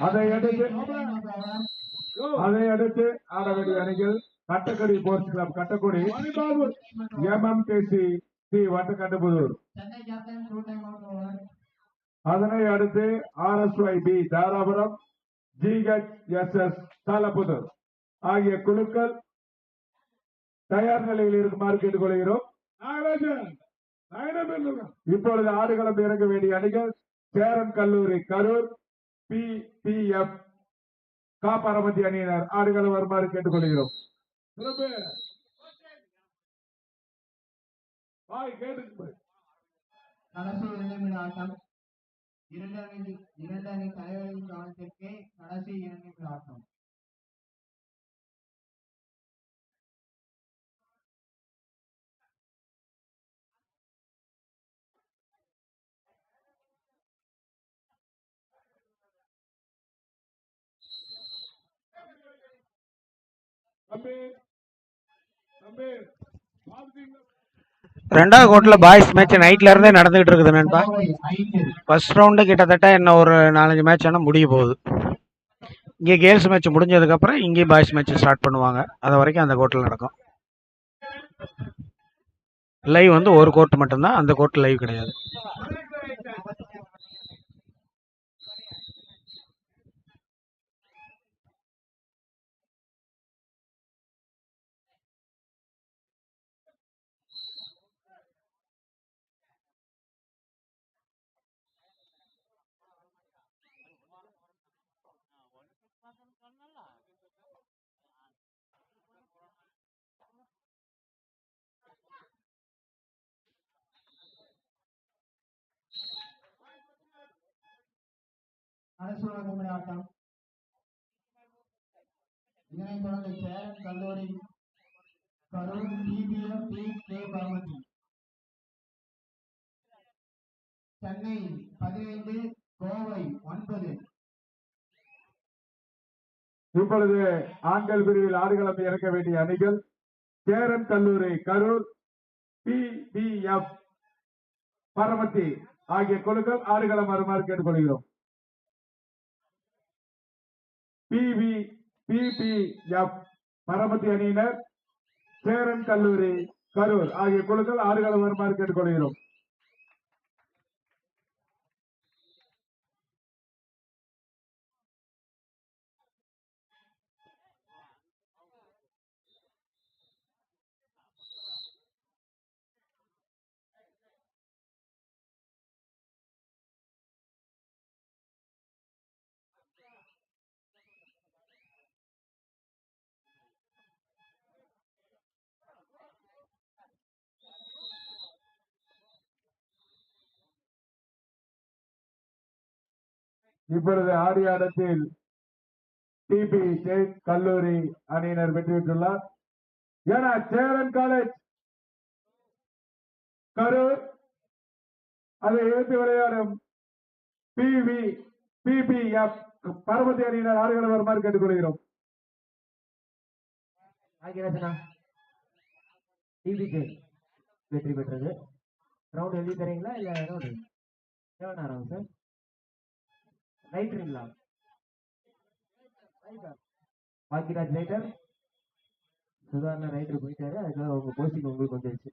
அதை அடுத்து அதை அடுத்து ஆட வேண்டிய அணிகள் Kattakudi sports club Kattakudi MMKC C Vattakandupudur Chennai captain two time out over அதனை P Dharapuram GH S S Thalapudur ஆகிய குழுக்கள் தயார் நிலையில் இருக்குமாறு கேட்டுக்கொள்கிறோம். இப்பொழுது ஆடுகளம் இறங்க வேண்டிய அணிகள் சேரன் கல்லூரி Karur P P F Kapparamathi அணியினர். ஆடுகளம் வருமாறு கேட்டுக்கொள்கிறோம். கடைசி இரண்டு ஆட்டம். இரண்டு அணி இரண்டு அணி தலைவர்களின் கவனத்திற்கு கடைசி இரண்டு ஆட்டம். ரெண்டாவது கோர்ட்ல பாய்ஸ் மேட்ச் நைட்ல இருந்தே நடந்துகிட்டு இருக்குது நண்பா. ஃபர்ஸ்ட் ரவுண்டு கிட்டத்தட்ட இன்னும் ஒரு நாலஞ்சு மேட்ச் ஆனால் முடிய போகுது. இங்கே கேர்ள்ஸ் மேட்ச் முடிஞ்சதுக்கப்புறம் இங்கேயும் பாய்ஸ் மேட்ச் ஸ்டார்ட் பண்ணுவாங்க. அது வரைக்கும் அந்த கோர்ட்டில் நடக்கும். லைவ் வந்து ஒரு கோர்ட் மட்டும்தான். அந்த கோர்ட் லைவ் கிடையாது. கடைசி ஒரு ஆட்டம் இதனைத் தொடர்ந்து சேரன் கல்லூரி Karur DPM P K Bhagavathi Chennai பதினைந்து கோவை ஒன்பது. இப்பொழுது ஆண்கள் பிரிவில் ஆடுகளத்தை இறக்க வேண்டிய அணிகள் சேரன் கல்லூரி Karur P P F Paramathi ஆகிய குழுக்கள் ஆடுகளம் வருமாறு கேட்டுக்கொள்கிறோம். பிவி பிபிஎஃப் பரமத்தி அணியினர் சேரன் கல்லூரி கரூர். ஆகிய குழுக்கள் ஆடுகளம் வருமாறு கேட்டுக்கொள்கிறோம். இப்பொழுது ஆடிய ஆட்டத்தில் டிபி ஜெய் கல்லூரி அணியினர் வெற்றி பெற்றுள்ளார். ஏன்னா சேரன் காலேஜ் கரூர் அதை எழுத்து விளையாடும் பிவி பிபிஎஃப் பரமத்தி அணியினர் ஆடுகளம் வருமாறு கேட்டுக்கொள்கிறோம் ஆகிரசனா டிபிஜே வெற்றி பெற்றது. ரவுண்ட் எழுதி தரீங்களா? இல்ல ரவுண்டு எவ்வளோ நேரம் சார் ரைட்டருங்களா பாக்கிராஜ் ரைட்டர். சுதாரண ரைட்டர் போயிட்டாரு. அதுக்காக உங்கள் போஸ்டிங் உங்களுக்கு வந்துருச்சு.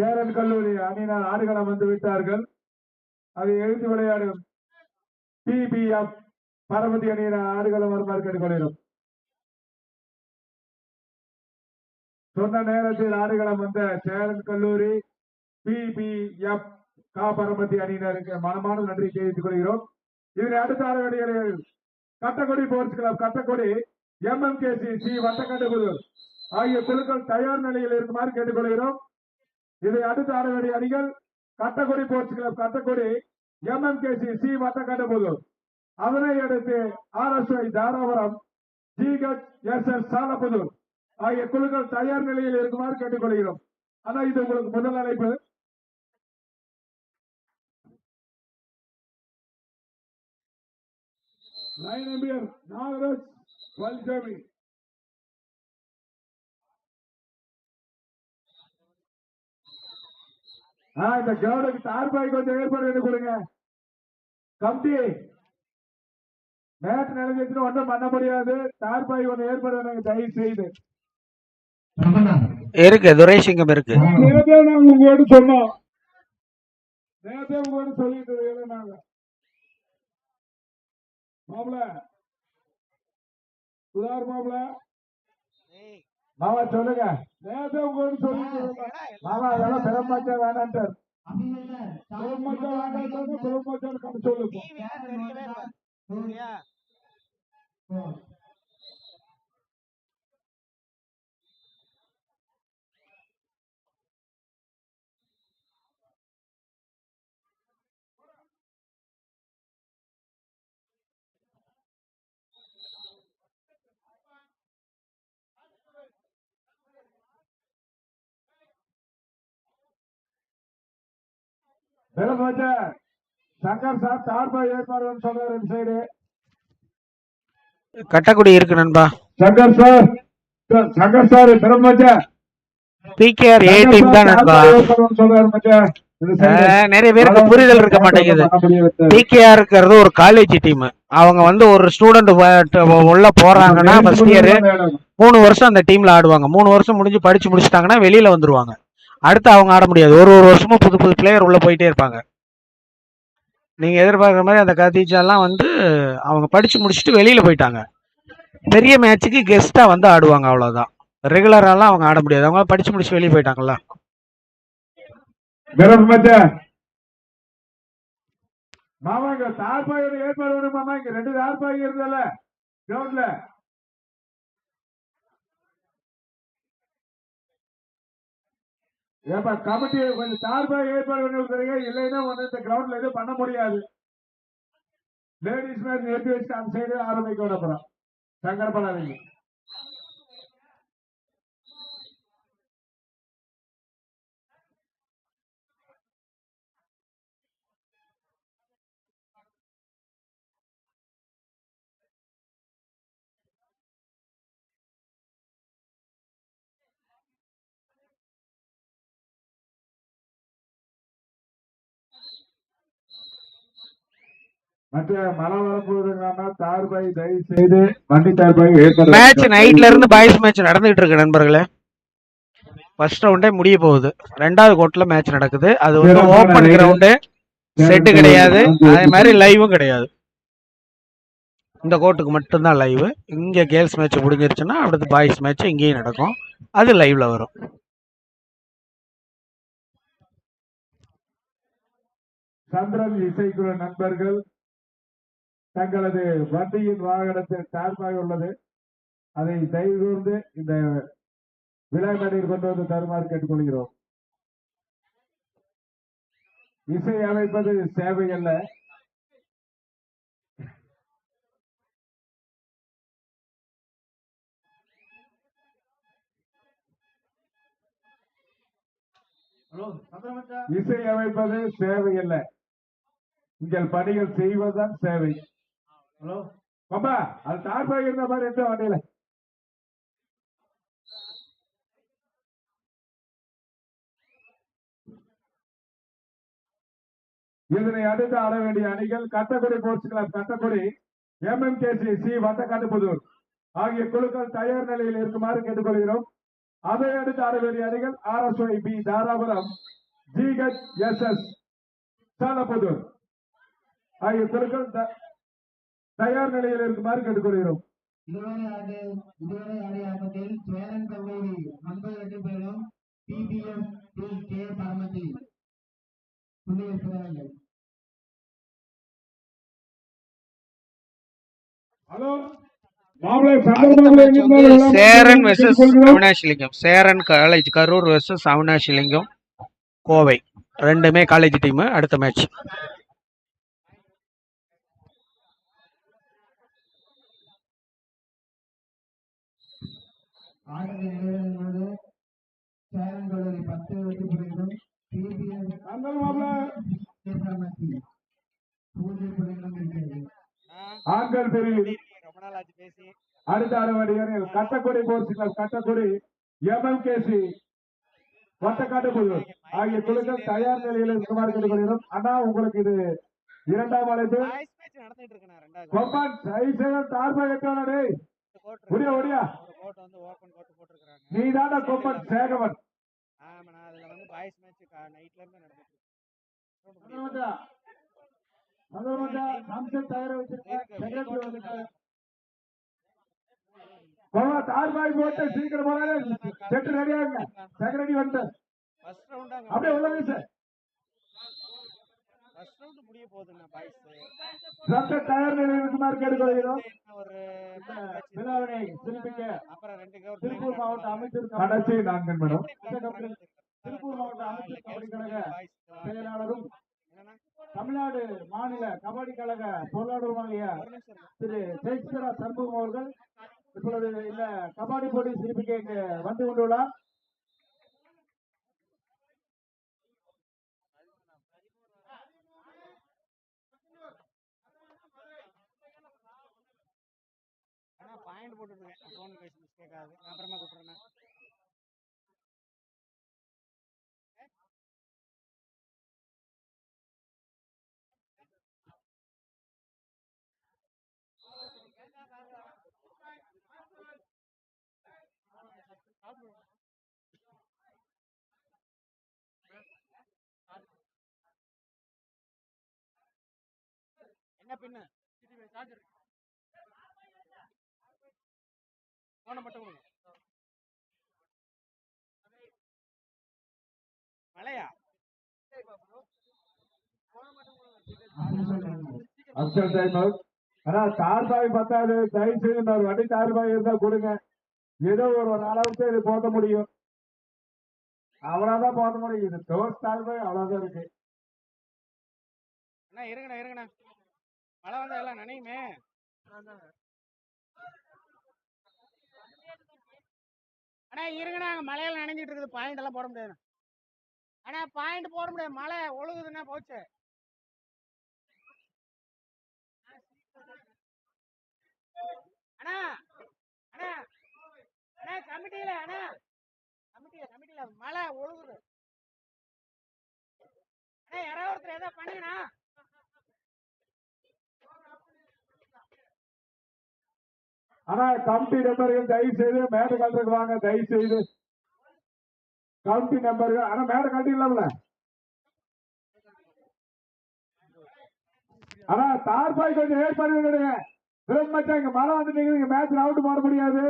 சேரன் கல்லூரி அணியினர் ஆடுகளம் வந்து விட்டார்கள். அதை எழுதி விளையாடும் பிபிஎஃப் பரமதி அணியினர் ஆடுகளம் வருமாறு கேட்டுக்கொள்கிறோம். சொன்ன நேரத்தில் ஆடுகளம் வந்த சேரன் கல்லூரி பிபிஎஃப் கா பரமதி அணியினருக்கு மனமான நன்றி தெரிவித்துக் கொள்கிறோம். இதனை அடுத்த ஆடுகளில் வேண்டிய Kattakudi sports club Kattakudi MMKC C Vattakandupudur ஆகிய குழுக்கள் தயார் நிலையில் இருக்குமாறு கேட்டுக்கொள்கிறோம். இதை அடுத்து ஆட வேண்டிய அணிகள் Kattakudi sports club Kattakudi MMKC C Vattakandupudur அதனை அடுத்து RSI Dharapuram GH S S Salapudur ஆகிய குழுக்கள் தயார் நிலையில் இருக்குமாறு கேட்டுக்கொள்கிறோம். ஆனா இது உங்களுக்கு முதல் அழைப்பு. லைன் நம்பியர் நாகராஜ் பழனிசாமி இந்த கிரௌண்டுக்கு தார்பாய் கொஞ்சம் ஏற்பாடு பண்ணி கொடுங்க. கம்பி மேட் நினைஞ்சிட்டு ஒன்றும் பண்ண முடியாது. தார்பாய் ஒன்று ஏற்பாடு பண்ணுங்க தயவு செய்து. இருக்கு துரைசிங்கம் இருக்கு. நேரத்தே நாங்க உங்களோட சொன்னோம். நேரத்தே உங்களோட சொல்லிட்டு இருக்கோம் நாங்க. மாப்பிள சுதார் மாப்பிள மாமா சொல்லுங்க. நேரத்தே சொல்லிட்டு இருக்கோம். மாமா அதெல்லாம் பெருமாச்சா வேணான்ட்டார். பெருமாச்சா வேண்டாம் பெருமாச்சான்னு கண்டு சொல்லுங்க. பெருமாச்சா சங்கர் சார் தார்பாய் ஏற்பாடு சொல்றாரு இந்த சைடு கட்டக்குடி இருக்கு நண்பா. சங்கர் சார் சங்கர் சார் பெருமாச்சா பிகேஆர் ஏ டீம் தான் நண்பா. நிறைய பேருக்கு புரிதல் இருக்க மாட்டேங்குது. பிகேஆர் இருக்கிறது ஒரு காலேஜ் டீம் அவங்க வந்து ஒரு ஸ்டூடெண்ட் உள்ள போறாங்கன்னா ஃபர்ஸ்ட் இயர் மூணு வருஷம் அந்த டீம்ல ஆடுவாங்க. மூணு வருஷம் முடிஞ்சு படிச்சு முடிச்சிட்டாங்கன்னா வெளியில வந்துருவாங்க. அடுத்து அவங்க ஆட முடியாது. ஒரு ஒரு வருஷமும் புது புது பிளேயர் உள்ளே போயிட்டே இருப்பாங்க. நீங்கள் எதிர்பார்க்குற மாதிரி அந்த கதீஜாலாம் வந்து அவங்க படித்து முடிச்சுட்டு வெளியில் போயிட்டாங்க. பெரிய மேட்ச்சுக்கு கெஸ்ட்டாக வந்து ஆடுவாங்க அவ்வளோதான் ரெகுலராலாம் அவங்க ஆட முடியாது. அவங்க படித்து முடிச்சு வெளியே போயிட்டாங்களா மாமா இங்க தார்பாயோட ஏற்பாடு வேணும் மாமா இங்க ரெண்டு தார்பாய் இருந்தல கிரவுண்ட்ல ஏப்பா கமிட்டி கொஞ்சம் சார்பாக ஏற்பாடு பண்ணி கொடுக்குறீங்க இல்லைன்னா வந்து இந்த கிரவுண்ட்ல எதுவும் பண்ண முடியாது. லேடிஸ் மேட்ச் நிறுத்தி வச்சுட்டு அந்த சைடு ஆரம்பிக்கணும் அப்புறம் சங்கரப்படாதீங்க மற்ற மழை வரப்போகுதுங்கன்னா தார்பாய் தயவு செய்து வண்டி தார்பாய் ஏற்பாடு மேட்ச் நைட்ல இருந்து பாய்ஸ் மேட்ச் நடந்துகிட்டு இருக்கு நண்பர்களே. ஃபர்ஸ்ட் ரவுண்டே முடிய போகுது. ரெண்டாவது கோர்ட்ல மேட்ச் நடக்குது. அது வந்து ஓப்பன். கிரவுண்டு செட்டு கிடையாது. அதே மாதிரி லைவும் கிடையாது. இந்த கோர்ட்டுக்கு மட்டும்தான் லைவ் இங்க கேர்ள்ஸ் மேட்ச் முடிஞ்சிருச்சுன்னா அடுத்து பாய்ஸ் மேட்ச் இங்கேயும் நடக்கும். அது லைவ்ல வரும். சந்திரன் இசைக்குழு நண்பர்கள் தங்களது வண்டியின் வாகனத்தில் தார்பாய் உள்ளது. அதை தயவு கூர்ந்து இந்த விழா மேடையில் கொண்டு வந்து தருமாறு கேட்டுக்கொள்கிறோம். இசை அமைப்பது சேவை அல்ல. இசை அமைப்பது சேவை அல்ல. உங்கள் பணிகள் செய்வதுதான் சேவை. ஹலோ? பாப்பா அது தார்பாய் இருந்த மாதிரி எந்த வண்டியில. இதனை அடுத்து ஆட வேண்டிய அணிகள் Kattakudi sports club Kattakudi MMKC C Vattakattupudur ஆகிய குழுக்கள் தயார் நிலையில் இருக்குமாறு கேட்டுக்கொள்கிறோம். அதை அடுத்து ஆட வேண்டிய அணிகள் RSY P Dharapuram GH S S Salapudur. ஆகிய குழுக்கள் தயார் நிலையில் இருக்குமாறு கேட்டுக்கொள்கிறோம். இதுவரை ஆடு இதுவரை ஆடிய ஆட்டத்தில் சேரன் கல்லூரி ஒன்பது எட்டு பேரும் பிபிஎம் டி கே பரமத்தி புள்ளிகள் பெறார்கள் hello Cheran versus. Avinashilingam. Cheran college Karur versus Avinashilingam Kovai. ரெண்டுமே காலேஜ் டீம் அடுத்த மேட்ச் சேலம் கல்லூரி பத்து இருக்கிறது. ஆண்கள் பிரிவில் ஆச்சு பேசி. அடுத்த ஆடுவாடிகள் கட்டக்குடி போர்சிகள் கட்டக்குடி எம்எல்கேசி வட்டக்காட்டுப்புதூர் ஆகிய குழுக்கள் தயார் நிலையில் இருக்குமாறு கேட்டுக்கொள்கிறோம். அண்ணா உங்களுக்கு இது இரண்டாம் அழைப்பு. கொம்பன் சைசேவன் தார்பா கட்டானே கோட் ஒடியா. கோட் வந்து ஓபன் கோட் போட்டுருக்காங்க நீ தாண்டா கொம்பன் சேகவன். ஆமாண்ணா அதுல வந்து பாய்ஸ் மேட்ச் நைட்ல இருந்து நடந்துட்டு இருக்கு. கொம்பன் தார்பாய் போட்டு சீக்கிரம் போறாரு. செக்ரட்டரி வந்து ஃபர்ஸ்ட் ரவுண்ட் அங்க அப்படியே உள்ள வீசு ஃபர்ஸ்ட் ரவுண்ட் முடிய போகுதுண்ணா பாய்ஸ் ரத்த தயார் நிலையில் இருக்குமாறு கேட்டுக்கொள்கிறோம் ஒரு மூணு match அப்புறம் ரெண்டு கவர் திருப்பூர் மாவட்ட அமைச்சர் கடைசி நான்கு மேடம் திருப்பூர் மாவட்ட அமைச்சர் கபடி கழக செயலாளரும் தமிழ்நாடு மாநில கபடி கழக பொருளாளருமாகிய. திரு சேஷ்வரா சண்முகம் அவர்கள் இப்பொழுது இந்த கபாடி போட்டி சிறப்பிக்க இங்கு வந்து கொண்டுள்ளார். சைலண்ட் பாயிண்ட் போட்டுருக்கேன் ஃபோன் பேசி மிஸ்டேக் ஆகுது. அப்புறமா கூப்பிடுறேன் என்ன பின்ன? போன மட்டும் கொடுங்க. மழையா அப்சல் ஆனா பத்தாது தயவு செய்து இன்னொரு வண்டி தார்பாய் இருந்தா கொடுங்க. ஏதோ ஒரு அளவுக்கு இது போட்ட முடியும். அவ்வளவுதான் போட்ட முடியும். இது டோஸ் தார்பாய் அவ்வளவுதான் இருக்கு. அண்ணா இருங்கண்ணா இருங்கண்ணா. மழை வந்தா எல்லாம் நனையுமே. அண்ணா இருங்கண்ணா அங்க மழையில நனைஞ்சிட்டு இருக்குது. பாயிண்ட் எல்லாம் போட முடியாது. அண்ணா பாயிண்ட் போட முடியாது. மழை ஒழுகுதுன்னா போச்சு. அண்ணா அண்ணா அண்ணா கமிட்டியில அண்ணா. கமிட்டியில கமிட்டியில. மழை ஒழுகுது. அண்ணா யாராவது ஒருத்தர் ஏதோ பண்ணுங்கண்ணா. ஆனா கமிட்டி நம்பர்கள் தயவு செய்து மேடை கலந்துக்கு வாங்க தயவு செய்து கமிட்டி நம்பர்கள் ஆனா மேடை கட்டிடலாம்ல ஆனா தார்பாய் கொஞ்சம் ஏற்பாடு பண்ணிடுங்க இங்க மழை வந்துட்டீங்க மேட்ச் அவுட் போட முடியாது.